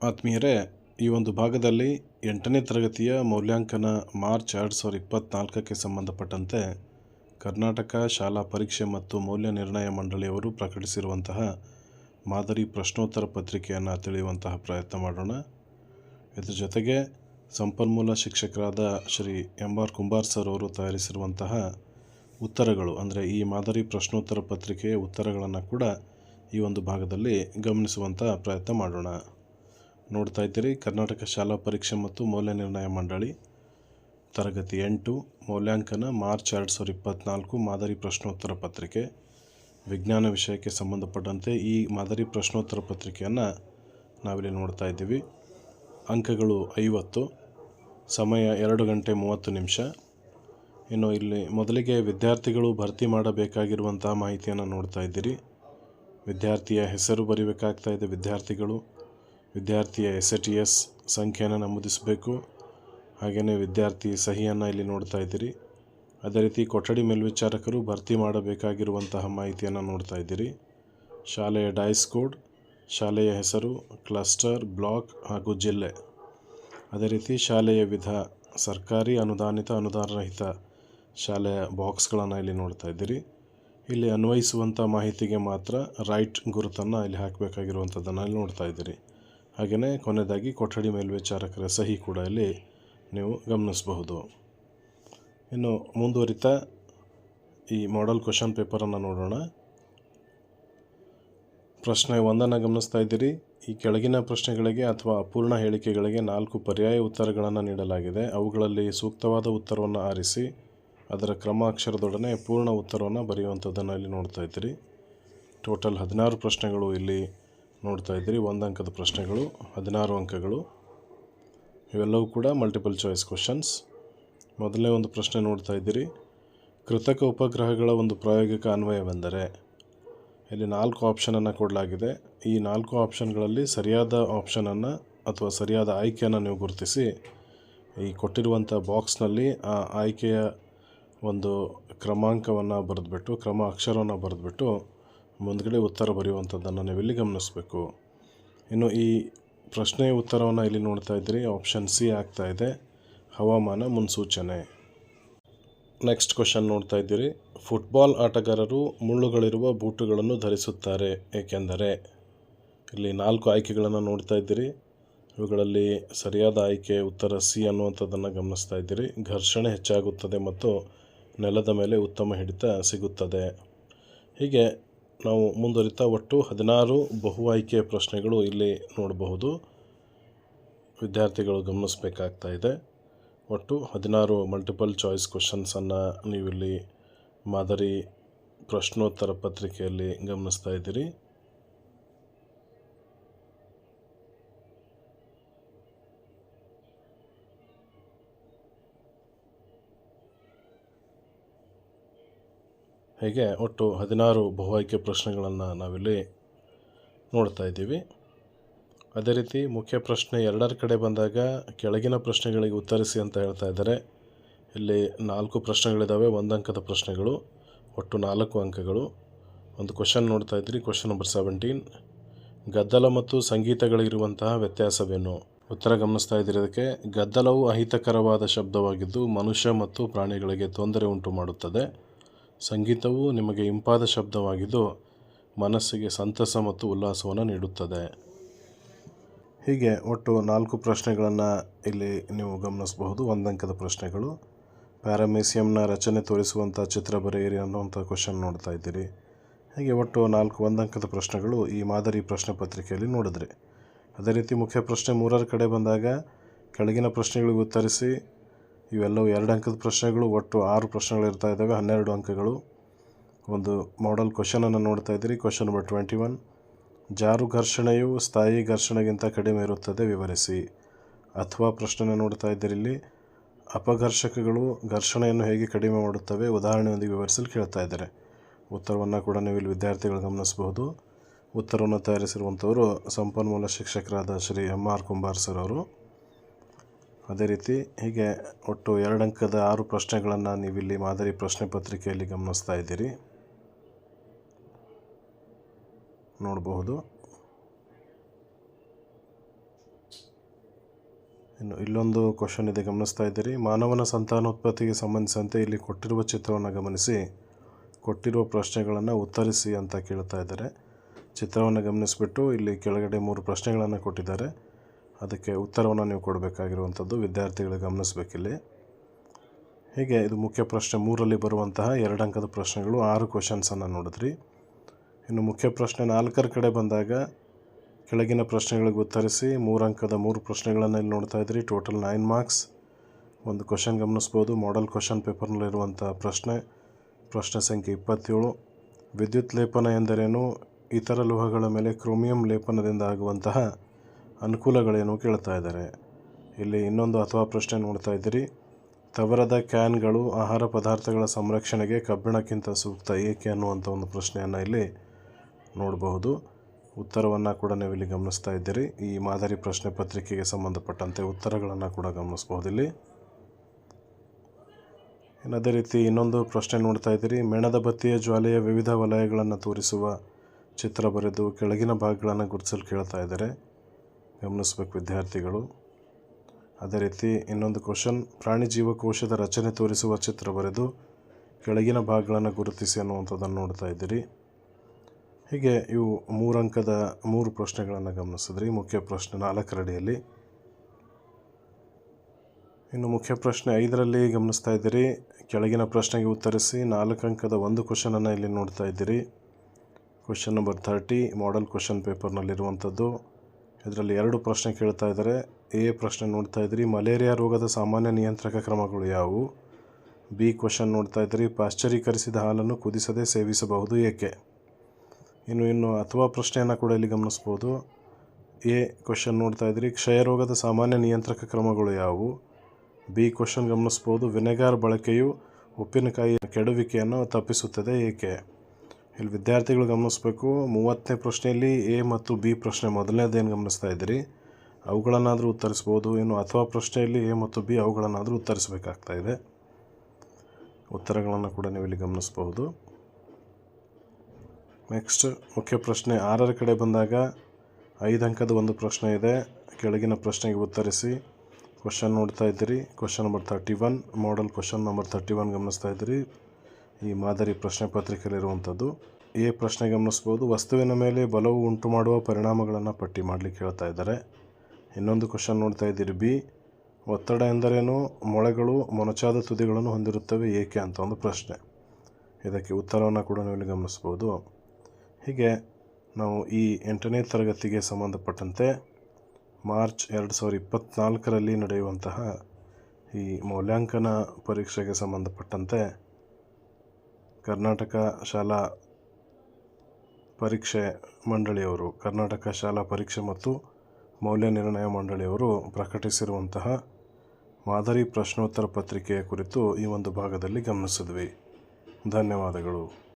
ಆತ್ಮೀಯರೇ, ಈ ಒಂದು ಭಾಗದಲ್ಲಿ ಎಂಟನೇ ತರಗತಿಯ ಮೌಲ್ಯಾಂಕನ ಮಾರ್ಚ್ ಎರಡು ಸಾವಿರದ ಇಪ್ಪತ್ತ್ನಾಲ್ಕಕ್ಕೆ ಸಂಬಂಧಪಟ್ಟಂತೆ ಕರ್ನಾಟಕ ಶಾಲಾ ಪರೀಕ್ಷೆ ಮತ್ತು ಮೌಲ್ಯ ನಿರ್ಣಯ ಮಂಡಳಿಯವರು ಪ್ರಕಟಿಸಿರುವಂತಹ ಮಾದರಿ ಪ್ರಶ್ನೋತ್ತರ ಪತ್ರಿಕೆಯನ್ನು ತಿಳಿಯುವಂತಹ ಪ್ರಯತ್ನ ಮಾಡೋಣ. ಇದರ ಜೊತೆಗೆ ಸಂಪನ್ಮೂಲ ಶಿಕ್ಷಕರಾದ Shri M R Kumbar sir ಅವರು ತಯಾರಿಸಿರುವಂತಹ ಉತ್ತರಗಳು, ಅಂದರೆ ಈ ಮಾದರಿ ಪ್ರಶ್ನೋತ್ತರ ಪತ್ರಿಕೆಯ ಉತ್ತರಗಳನ್ನು ಕೂಡ ಈ ಒಂದು ಭಾಗದಲ್ಲಿ ಗಮನಿಸುವಂತಹ ಪ್ರಯತ್ನ ಮಾಡೋಣ. ನೋಡ್ತಾ ಇದ್ದೀರಿ. ಕರ್ನಾಟಕ ಶಾಲಾ ಪರೀಕ್ಷೆ ಮತ್ತು ಮೌಲ್ಯ ನಿರ್ಣಯ ಮಂಡಳಿ, ತರಗತಿ ಎಂಟು, ಮೌಲ್ಯಾಂಕನ ಮಾರ್ಚ್ ಎರಡು ಸಾವಿರದ ಇಪ್ಪತ್ತ್ನಾಲ್ಕು ಮಾದರಿ ಪ್ರಶ್ನೋತ್ತರ ಪತ್ರಿಕೆ. ವಿಜ್ಞಾನ ವಿಷಯಕ್ಕೆ ಸಂಬಂಧಪಟ್ಟಂತೆ ಈ ಮಾದರಿ ಪ್ರಶ್ನೋತ್ತರ ಪತ್ರಿಕೆಯನ್ನು ನಾವಿಲ್ಲಿ ನೋಡ್ತಾ ಇದ್ದೀವಿ. ಅಂಕಗಳು ಐವತ್ತು, ಸಮಯ ಎರಡು ಗಂಟೆ ಮೂವತ್ತು ನಿಮಿಷ. ಇನ್ನು ಇಲ್ಲಿ ಮೊದಲಿಗೆ ವಿದ್ಯಾರ್ಥಿಗಳು ಭರ್ತಿ ಮಾಡಬೇಕಾಗಿರುವಂತಹ ಮಾಹಿತಿಯನ್ನು ನೋಡ್ತಾ ಇದ್ದೀರಿ. ವಿದ್ಯಾರ್ಥಿಯ ಹೆಸರು ಬರೀಬೇಕಾಗ್ತಾ ಇದೆ, ವಿದ್ಯಾರ್ಥಿಗಳು. ವಿದ್ಯಾರ್ಥಿಯ ಎಸ್ ಎ ಟಿ ಎಸ್ ಸಂಖ್ಯೆಯನ್ನು ನಮೂದಿಸಬೇಕು. ಹಾಗೆಯೇ ವಿದ್ಯಾರ್ಥಿ ಸಹಿಯನ್ನು ಇಲ್ಲಿ ನೋಡ್ತಾ ಇದ್ದೀರಿ. ಅದೇ ರೀತಿ ಕೊಠಡಿ ಮೇಲ್ವಿಚಾರಕರು ಭರ್ತಿ ಮಾಡಬೇಕಾಗಿರುವಂತಹ ಮಾಹಿತಿಯನ್ನು ನೋಡ್ತಾ ಇದ್ದೀರಿ. ಶಾಲೆಯ ಡೈಸ್ ಕೋಡ್, ಶಾಲೆಯ ಹೆಸರು, ಕ್ಲಸ್ಟರ್, ಬ್ಲಾಕ್ ಹಾಗೂ ಜಿಲ್ಲೆ. ಅದೇ ರೀತಿ ಶಾಲೆಯ ವಿಧ, ಸರ್ಕಾರಿ ಅನುದಾನಿತ ಅನುದಾನರಹಿತ ಶಾಲೆಯ ಬಾಕ್ಸ್ಗಳನ್ನು ಇಲ್ಲಿ ನೋಡ್ತಾ ಇದ್ದೀರಿ. ಇಲ್ಲಿ ಅನ್ವಯಿಸುವಂಥ ಮಾಹಿತಿಗೆ ಮಾತ್ರ ರೈಟ್ ಗುರುತನ್ನು ಇಲ್ಲಿ ಹಾಕಬೇಕಾಗಿರುವಂಥದ್ದನ್ನು ಇಲ್ಲಿ ನೋಡ್ತಾ ಇದ್ದೀರಿ. ಹಾಗೆಯೇ ಕೊನೆಯದಾಗಿ ಕೊಠಡಿ ಮೇಲ್ವಿಚಾರಕರ ಸಹಿ ಕೂಡ ಇಲ್ಲಿ ನೀವು ಗಮನಿಸಬಹುದು. ಇನ್ನು ಮುಂದುವರಿತ ಈ ಮಾಡೆಲ್ ಕ್ವಶನ್ ಪೇಪರನ್ನು ನೋಡೋಣ. ಪ್ರಶ್ನೆ ಒಂದನ್ನು ಗಮನಿಸ್ತಾ ಇದ್ದೀರಿ. ಈ ಕೆಳಗಿನ ಪ್ರಶ್ನೆಗಳಿಗೆ ಅಥವಾ ಅಪೂರ್ಣ ಹೇಳಿಕೆಗಳಿಗೆ ನಾಲ್ಕು ಪರ್ಯಾಯ ಉತ್ತರಗಳನ್ನು ನೀಡಲಾಗಿದೆ. ಅವುಗಳಲ್ಲಿ ಸೂಕ್ತವಾದ ಉತ್ತರವನ್ನು ಆರಿಸಿ, ಅದರ ಕ್ರಮಾಕ್ಷರದೊಡನೆ ಪೂರ್ಣ ಉತ್ತರವನ್ನು ಬರೆಯುವಂಥದ್ದನ್ನು ಇಲ್ಲಿ ನೋಡ್ತಾ ಇದ್ದೀರಿ. ಟೋಟಲ್ ಹದಿನಾರು ಪ್ರಶ್ನೆಗಳು ಇಲ್ಲಿ ನೋಡ್ತಾ ಇದ್ದೀರಿ. ಒಂದು ಅಂಕದ ಪ್ರಶ್ನೆಗಳು, ಹದಿನಾರು ಅಂಕಗಳು. ಇವೆಲ್ಲವೂ ಕೂಡ ಮಲ್ಟಿಪಲ್ ಚಾಯ್ಸ್ ಕ್ವಶನ್ಸ್ ಮೊದಲನೇ ಒಂದು ಪ್ರಶ್ನೆ ನೋಡ್ತಾ ಇದ್ದೀರಿ. ಕೃತಕ ಉಪಗ್ರಹಗಳ ಒಂದು ಪ್ರಾಯೋಗಿಕ ಅನ್ವಯವೆಂದರೆ, ಇಲ್ಲಿ ನಾಲ್ಕು ಆಪ್ಷನನ್ನು ಕೊಡಲಾಗಿದೆ. ಈ ನಾಲ್ಕು ಆಪ್ಷನ್ಗಳಲ್ಲಿ ಸರಿಯಾದ ಆಪ್ಷನನ್ನು ಅಥವಾ ಸರಿಯಾದ ಆಯ್ಕೆಯನ್ನು ನೀವು ಗುರುತಿಸಿ, ಈ ಕೊಟ್ಟಿರುವಂಥ ಬಾಕ್ಸ್ನಲ್ಲಿ ಆ ಆಯ್ಕೆಯ ಒಂದು ಕ್ರಮಾಂಕವನ್ನು ಬರೆದ್ಬಿಟ್ಟು, ಕ್ರಮ ಅಕ್ಷರವನ್ನು ಬರೆದ್ಬಿಟ್ಟು ಮುಂದ್ಗಡೆ ಉತ್ತರ ಬರೆಯುವಂಥದ್ದನ್ನು ನೀವು ಇಲ್ಲಿ ಗಮನಿಸಬೇಕು. ಇನ್ನು ಈ ಪ್ರಶ್ನೆಯ ಉತ್ತರವನ್ನು ಇಲ್ಲಿ ನೋಡ್ತಾ ಇದ್ದೀರಿ. ಆಪ್ಷನ್ ಸಿ ಆಗ್ತಾ ಇದೆ. ಹವಾಮಾನ ಮುನ್ಸೂಚನೆ. ನೆಕ್ಸ್ಟ್ ಕ್ವಶನ್ ನೋಡ್ತಾ ಇದ್ದೀರಿ. ಫುಟ್ಬಾಲ್ ಆಟಗಾರರು ಮುಳ್ಳುಗಳಿರುವ ಬೂಟುಗಳನ್ನು ಧರಿಸುತ್ತಾರೆ, ಏಕೆಂದರೆ ಇಲ್ಲಿ ನಾಲ್ಕು ಆಯ್ಕೆಗಳನ್ನು ನೋಡ್ತಾ ಇದ್ದೀರಿ. ಇವುಗಳಲ್ಲಿ ಸರಿಯಾದ ಆಯ್ಕೆ ಉತ್ತರ ಸಿ ಅನ್ನುವಂಥದ್ದನ್ನು ಗಮನಿಸ್ತಾ ಇದ್ದೀರಿ. ಘರ್ಷಣೆ ಹೆಚ್ಚಾಗುತ್ತದೆ ಮತ್ತು ನೆಲದ ಮೇಲೆ ಉತ್ತಮ ಹಿಡಿತ ಸಿಗುತ್ತದೆ. ಹೀಗೆ ನಾವು ಮುಂದುವರಿತಾ ಒಟ್ಟು ಹದಿನಾರು ಬಹು ಆಯ್ಕೆಯ ಪ್ರಶ್ನೆಗಳು ಇಲ್ಲಿ ನೋಡಬಹುದು. ವಿದ್ಯಾರ್ಥಿಗಳು ಗಮನಿಸಬೇಕಾಗ್ತಾ ಇದೆ. ಒಟ್ಟು ಹದಿನಾರು ಮಲ್ಟಿಪಲ್ ಚಾಯ್ಸ್ ಕ್ವಶನ್ಸನ್ನು ನೀವಿಲ್ಲಿ ಮಾದರಿ ಪ್ರಶ್ನೋತ್ತರ ಪತ್ರಿಕೆಯಲ್ಲಿ ಗಮನಿಸ್ತಾ ಇದ್ದೀರಿ. ಹೀಗೆ ಒಟ್ಟು ಹದಿನಾರು ಬಹು ಆಯ್ಕೆ ಪ್ರಶ್ನೆಗಳನ್ನು ನಾವಿಲ್ಲಿ ನೋಡ್ತಾ ಇದ್ದೀವಿ. ಅದೇ ರೀತಿ ಮುಖ್ಯ ಪ್ರಶ್ನೆ ಎರಡರ ಕಡೆ ಬಂದಾಗ ಕೆಳಗಿನ ಪ್ರಶ್ನೆಗಳಿಗೆ ಉತ್ತರಿಸಿ ಅಂತ ಹೇಳ್ತಾ ಇದ್ದಾರೆ. ಇಲ್ಲಿ ನಾಲ್ಕು ಪ್ರಶ್ನೆಗಳಿದ್ದಾವೆ ಒಂದು ಅಂಕದ ಪ್ರಶ್ನೆಗಳು, ಒಟ್ಟು ನಾಲ್ಕು ಅಂಕಗಳು. ಒಂದು ಕ್ವಶನ್ ನೋಡ್ತಾ ಇದ್ರಿ ಕ್ವಶನ್ ನಂಬರ್ ಸೆವೆಂಟೀನ್ ಗದ್ದಲ ಮತ್ತು ಸಂಗೀತಗಳಿರುವಂತಹ ವ್ಯತ್ಯಾಸವೇನು? ಉತ್ತರ ಗಮನಿಸ್ತಾ ಇದ್ದೀರಿ ಅದಕ್ಕೆ. ಗದ್ದಲವು ಅಹಿತಕರವಾದ ಶಬ್ದವಾಗಿದ್ದು ಮನುಷ್ಯ ಮತ್ತು ಪ್ರಾಣಿಗಳಿಗೆ ತೊಂದರೆ ಉಂಟು ಮಾಡುತ್ತದೆ ಸಂಗೀತವು ನಿಮಗೆ ಇಂಪಾದ ಶಬ್ದವಾಗಿದ್ದು ಮನಸ್ಸಿಗೆ ಸಂತಸ ಮತ್ತು ಉಲ್ಲಾಸವನ್ನು ನೀಡುತ್ತದೆ. ಹೀಗೆ ಒಟ್ಟು ನಾಲ್ಕು ಪ್ರಶ್ನೆಗಳನ್ನು ಇಲ್ಲಿ ನೀವು ಗಮನಿಸಬಹುದು. ಒಂದಂಕದ ಪ್ರಶ್ನೆಗಳು. ಪ್ಯಾರಾಮೇಸಿಯಂನ ರಚನೆ ತೋರಿಸುವಂಥ ಚಿತ್ರ ಬರೆಯಿರಿ ಅನ್ನುವಂಥ ಕ್ವಶನ್ ನೋಡ್ತಾ ಇದ್ದೀರಿ. ಹೀಗೆ ಒಟ್ಟು ನಾಲ್ಕು ಒಂದಂಕದ ಪ್ರಶ್ನೆಗಳು ಈ ಮಾದರಿ ಪ್ರಶ್ನೆ ಪತ್ರಿಕೆಯಲ್ಲಿ ನೋಡಿದ್ರಿ. ಅದೇ ರೀತಿ ಮುಖ್ಯ ಪ್ರಶ್ನೆ ಮೂರರ ಕಡೆ ಬಂದಾಗ, ಕೆಳಗಿನ ಪ್ರಶ್ನೆಗಳಿಗೆ ಉತ್ತರಿಸಿ ಇವೆಲ್ಲವೂ ಎರಡು ಅಂಕದ ಪ್ರಶ್ನೆಗಳು, ಒಟ್ಟು ಆರು ಪ್ರಶ್ನೆಗಳು ಇರ್ತಾ ಇದ್ದಾವೆ. ಹನ್ನೆರಡು ಅಂಕಗಳು. ಒಂದು ಮಾಡಲ್ ಕ್ವಶನನ್ನು ನೋಡ್ತಾ ಇದ್ದೀರಿ. ಕ್ವಶನ್ ನಂಬರ್ ಟ್ವೆಂಟಿ ಒನ್ ಜಾರು ಘರ್ಷಣೆಯು ಸ್ಥಾಯಿ ಘರ್ಷಣೆಗಿಂತ ಕಡಿಮೆ ಇರುತ್ತದೆ, ವಿವರಿಸಿ. ಅಥವಾ ಪ್ರಶ್ನೆನ ನೋಡ್ತಾ ಇದ್ದೀರಿ ಇಲ್ಲಿ. ಅಪಘರ್ಷಕಗಳು ಘರ್ಷಣೆಯನ್ನು ಹೇಗೆ ಕಡಿಮೆ ಮಾಡುತ್ತವೆ? ಉದಾಹರಣೆಯೊಂದಿಗೆ ವಿವರಿಸಲು ಕೇಳ್ತಾ ಇದ್ದಾರೆ. ಉತ್ತರವನ್ನು ಕೂಡ ನೀವು ಇಲ್ಲಿ ವಿದ್ಯಾರ್ಥಿಗಳು ಗಮನಿಸಬಹುದು. ಉತ್ತರವನ್ನು ತಯಾರಿಸಿರುವಂಥವರು ಸಂಪನ್ಮೂಲ ಶಿಕ್ಷಕರಾದ Shri M R Kumbar sir ಅವರು ಅದೇ ರೀತಿ ಹೀಗೆ ಒಟ್ಟು ಎರಡು ಅಂಕದ ಆರು ಪ್ರಶ್ನೆಗಳನ್ನು ನೀವಿಲ್ಲಿ ಮಾದರಿ ಪ್ರಶ್ನೆ ಪತ್ರಿಕೆಯಲ್ಲಿ ಗಮನಿಸ್ತಾ ಇದ್ದೀರಿ. ನೋಡಬಹುದು. ಇನ್ನು ಇಲ್ಲೊಂದು ಕ್ವಶನ್ ಇದೆ ಗಮನಿಸ್ತಾ ಇದ್ದೀರಿ. ಮಾನವನ ಸಂತಾನೋತ್ಪತ್ತಿಗೆ ಸಂಬಂಧಿಸಿದಂತೆ ಇಲ್ಲಿ ಕೊಟ್ಟಿರುವ ಚಿತ್ರವನ್ನು ಗಮನಿಸಿ. ಕೊಟ್ಟಿರುವ ಪ್ರಶ್ನೆಗಳನ್ನು ಉತ್ತರಿಸಿ ಅಂತ ಕೇಳ್ತಾ ಇದ್ದಾರೆ. ಚಿತ್ರವನ್ನು ಗಮನಿಸಿಬಿಟ್ಟು ಇಲ್ಲಿ ಕೆಳಗಡೆ ಮೂರು ಪ್ರಶ್ನೆಗಳನ್ನು ಕೊಟ್ಟಿದ್ದಾರೆ. ಅದಕ್ಕೆ ಉತ್ತರವನ್ನು ನೀವು ಕೊಡಬೇಕಾಗಿರುವಂಥದ್ದು ವಿದ್ಯಾರ್ಥಿಗಳು ಗಮನಿಸಬೇಕಿಲ್ಲಿ. ಹೀಗೆ ಇದು ಮುಖ್ಯ ಪ್ರಶ್ನೆ ಮೂರರಲ್ಲಿ ಬರುವಂತಹ ಎರಡು ಅಂಕದ ಪ್ರಶ್ನೆಗಳು ಆರು ಕ್ವಶನ್ಸನ್ನು ನೋಡಿದ್ರಿ. ಇನ್ನು ಮುಖ್ಯ ಪ್ರಶ್ನೆ ನಾಲ್ಕರ ಕಡೆ ಬಂದಾಗ ಕೆಳಗಿನ ಪ್ರಶ್ನೆಗಳಿಗೆ ಉತ್ತರಿಸಿ ಮೂರು ಅಂಕದ ಮೂರು ಪ್ರಶ್ನೆಗಳನ್ನು ಇಲ್ಲಿ ನೋಡ್ತಾ ಇದ್ರಿ. ಟೋಟಲ್ ನೈನ್ ಮಾರ್ಕ್ಸ್ ಒಂದು ಕ್ವಶನ್ ಗಮನಿಸ್ಬೋದು. ಮಾಡೆಲ್ ಕ್ವಶನ್ ಪೇಪರ್ನಲ್ಲಿರುವಂಥ ಪ್ರಶ್ನೆ. ಪ್ರಶ್ನೆ ಸಂಖ್ಯೆ ಇಪ್ಪತ್ತೇಳು. ವಿದ್ಯುತ್ ಲೇಪನ ಎಂದರೇನು? ಇತರ ಲೋಹಗಳ ಮೇಲೆ ಕ್ರೋಮಿಯಂ ಲೇಪನದಿಂದ ಆಗುವಂತಹ ಅನುಕೂಲಗಳೇನು ಕೇಳ್ತಾ ಇದ್ದಾರೆ. ಇಲ್ಲಿ ಇನ್ನೊಂದು ಅಥವಾ ಪ್ರಶ್ನೆ ನೋಡ್ತಾ ಇದ್ದೀರಿ. ತವರದ ಕ್ಯಾನ್ಗಳು ಆಹಾರ ಪದಾರ್ಥಗಳ ಸಂರಕ್ಷಣೆಗೆ ಕಬ್ಬಿಣಕ್ಕಿಂತ ಸೂಕ್ತ ಏಕೆ ಅನ್ನುವಂಥ ಒಂದು ಪ್ರಶ್ನೆಯನ್ನು ಇಲ್ಲಿ ನೋಡಬಹುದು. ಉತ್ತರವನ್ನು ಕೂಡ ನೀವು ಇಲ್ಲಿ ಗಮನಿಸ್ತಾ ಇದ್ದೀರಿ. ಈ ಮಾದರಿ ಪ್ರಶ್ನೆ ಪತ್ರಿಕೆಗೆ ಸಂಬಂಧಪಟ್ಟಂತೆ ಉತ್ತರಗಳನ್ನು ಕೂಡ ಗಮನಿಸಬಹುದು ಇಲ್ಲಿ. ಅದೇ ರೀತಿ ಇನ್ನೊಂದು ಪ್ರಶ್ನೆ ನೋಡ್ತಾ ಇದ್ದೀರಿ. ಮೆಣದ ಬತ್ತಿಯ ಜ್ವಾಲೆಯ ವಿವಿಧ ವಲಯಗಳನ್ನು ತೋರಿಸುವ ಚಿತ್ರ ಬರೆದು ಕೆಳಗಿನ ಭಾಗಗಳನ್ನು ಗುರುತಿಸಲು ಕೇಳ್ತಾ ಇದ್ದಾರೆ. ಗಮನಿಸ್ಬೇಕು ವಿದ್ಯಾರ್ಥಿಗಳು. ಅದೇ ರೀತಿ ಇನ್ನೊಂದು ಕ್ವಶನ್, ಪ್ರಾಣಿ ಜೀವಕೋಶದ ರಚನೆ ತೋರಿಸುವ ಚಿತ್ರ ಬರೆದು ಕೆಳಗಿನ ಭಾಗಗಳನ್ನು ಗುರುತಿಸಿ ಅನ್ನುವಂಥದ್ದನ್ನು ನೋಡ್ತಾ ಇದ್ದೀರಿ. ಹೀಗೆ ಇವು ಮೂರು ಅಂಕದ ಮೂರು ಪ್ರಶ್ನೆಗಳನ್ನು ಗಮನಿಸಿದ್ರಿ. ಮುಖ್ಯ ಪ್ರಶ್ನೆ ನಾಲ್ಕರಡಿಯಲ್ಲಿ. ಇನ್ನು ಮುಖ್ಯ ಪ್ರಶ್ನೆ ಐದರಲ್ಲಿ ಗಮನಿಸ್ತಾ ಇದ್ದೀರಿ. ಕೆಳಗಿನ ಪ್ರಶ್ನೆಗೆ ಉತ್ತರಿಸಿ ನಾಲ್ಕು ಅಂಕದ ಒಂದು ಕ್ವಶನನ್ನು ಇಲ್ಲಿ ನೋಡ್ತಾ ಇದ್ದೀರಿ. Question number thirty, model question ಪೇಪರ್ನಲ್ಲಿರುವಂಥದ್ದು. ಇದರಲ್ಲಿ ಎರಡು ಪ್ರಶ್ನೆ ಕೇಳ್ತಾ ಇದ್ದಾರೆ. ಎ ಪ್ರಶ್ನೆ ನೋಡ್ತಾ ಇದ್ದೀರಿ ಮಲೇರಿಯಾ ರೋಗದ ಸಾಮಾನ್ಯ ನಿಯಂತ್ರಕ ಕ್ರಮಗಳು ಯಾವುವು? ಬಿ ಕ್ವಶನ್ ನೋಡ್ತಾ ಇದ್ದೀರಿ ಪಾಶ್ಚರೀಕರಿಸಿದ ಹಾಲನ್ನು ಕುದಿಸದೆ ಸೇವಿಸಬಹುದು ಏಕೆ? ಇನ್ನು ಇನ್ನು ಅಥವಾ ಪ್ರಶ್ನೆಯನ್ನು ಕೂಡ ಇಲ್ಲಿ ಗಮನಿಸ್ಬೋದು. ಎ ಕ್ವಶನ್ ನೋಡ್ತಾ ಇದ್ದೀರಿ ಕ್ಷಯರೋಗದ ಸಾಮಾನ್ಯ ನಿಯಂತ್ರಕ ಕ್ರಮಗಳು ಯಾವುವು? ಬಿ ಕ್ವಶನ್ ಗಮನಿಸ್ಬೋದು, ವಿನೆಗಾರ್ ಬಳಕೆಯು ಉಪ್ಪಿನಕಾಯಿಯ ಕೆಡುವಿಕೆಯನ್ನು ತಪ್ಪಿಸುತ್ತದೆ ಏಕೆ? ಇಲ್ಲಿ ವಿದ್ಯಾರ್ಥಿಗಳು ಗಮನಿಸಬೇಕು. ಮೂವತ್ತನೇ ಪ್ರಶ್ನೆಯಲ್ಲಿ ಎ ಮತ್ತು ಬಿ ಪ್ರಶ್ನೆ ಮೊದಲನೇದೇನು ಗಮನಿಸ್ತಾ ಇದ್ದೀರಿ? ಅವುಗಳನ್ನಾದರೂ ಉತ್ತರಿಸ್ಬೋದು. ಇನ್ನು ಅಥವಾ ಪ್ರಶ್ನೆಯಲ್ಲಿ ಎ ಮತ್ತು ಬಿ ಅವುಗಳನ್ನಾದರೂ ಉತ್ತರಿಸಬೇಕಾಗ್ತಾ ಇದೆ. ಉತ್ತರಗಳನ್ನು ಕೂಡ ನೀವು ಇಲ್ಲಿ ಗಮನಿಸಬಹುದು. ನೆಕ್ಸ್ಟ್, ಮುಖ್ಯ ಪ್ರಶ್ನೆ. ಆರರ ಕಡೆ ಬಂದಾಗ ಐದು ಅಂಕದ ಒಂದು ಪ್ರಶ್ನೆ ಇದೆ. ಕೆಳಗಿನ ಪ್ರಶ್ನೆಗೆ ಉತ್ತರಿಸಿ. ಕ್ವಶನ್ ನೋಡ್ತಾ ಇದ್ದೀರಿ. Question number thirty one model question number thirty one ಗಮನಿಸ್ತಾ ಇದ್ದೀರಿ. ಈ ಮಾದರಿ ಪ್ರಶ್ನೆ ಪತ್ರಿಕೆಯಲ್ಲಿರುವಂಥದ್ದು ಎ ಪ್ರಶ್ನೆ ಗಮನಿಸ್ಬೋದು ವಸ್ತುವಿನ ಮೇಲೆ ಬಲವು ಉಂಟು ಮಾಡುವ ಪರಿಣಾಮಗಳನ್ನು ಪಟ್ಟಿ ಮಾಡಲಿಕ್ಕೆ ಹೇಳ್ತಾ ಇದ್ದಾರೆ. ಇನ್ನೊಂದು ಕ್ವಶನ್ ನೋಡ್ತಾ ಇದ್ದೀರಿ. ಬಿ, ಒತ್ತಡ ಎಂದರೇನು? ಮೊಳೆಗಳು, ಮೊನಚಾದ ತುದಿಗಳನ್ನು ಹೊಂದಿರುತ್ತವೆ ಏಕೆ ಅಂತ ಒಂದು ಪ್ರಶ್ನೆ. ಇದಕ್ಕೆ ಉತ್ತರವನ್ನು ಕೂಡ ನೀವು ಗಮನಿಸ್ಬೋದು ಹೀಗೆ ನಾವು ಈ ಎಂಟನೇ ತರಗತಿಗೆ ಸಂಬಂಧಪಟ್ಟಂತೆ ಮಾರ್ಚ್ ಎರಡು ಸಾವಿರದ ಇಪ್ಪತ್ತ್ನಾಲ್ಕರಲ್ಲಿ ನಡೆಯುವಂತಹ ಈ ಮೌಲ್ಯಾಂಕನ ಪರೀಕ್ಷೆಗೆ ಸಂಬಂಧಪಟ್ಟಂತೆ ಕರ್ನಾಟಕ ಶಾಲಾ ಪರೀಕ್ಷೆ ಮಂಡಳಿಯವರು, ಕರ್ನಾಟಕ ಶಾಲಾ ಪರೀಕ್ಷೆ ಮತ್ತು ಮೌಲ್ಯ ನಿರ್ಣಯ ಮಂಡಳಿಯವರು ಪ್ರಕಟಿಸಿರುವಂತಹ ಮಾದರಿ ಪ್ರಶ್ನೋತ್ತರ ಪತ್ರಿಕೆಯ ಕುರಿತು ಈ ಒಂದು ಭಾಗದಲ್ಲಿ ಗಮನಿಸಿದ್ವಿ. ಧನ್ಯವಾದಗಳು.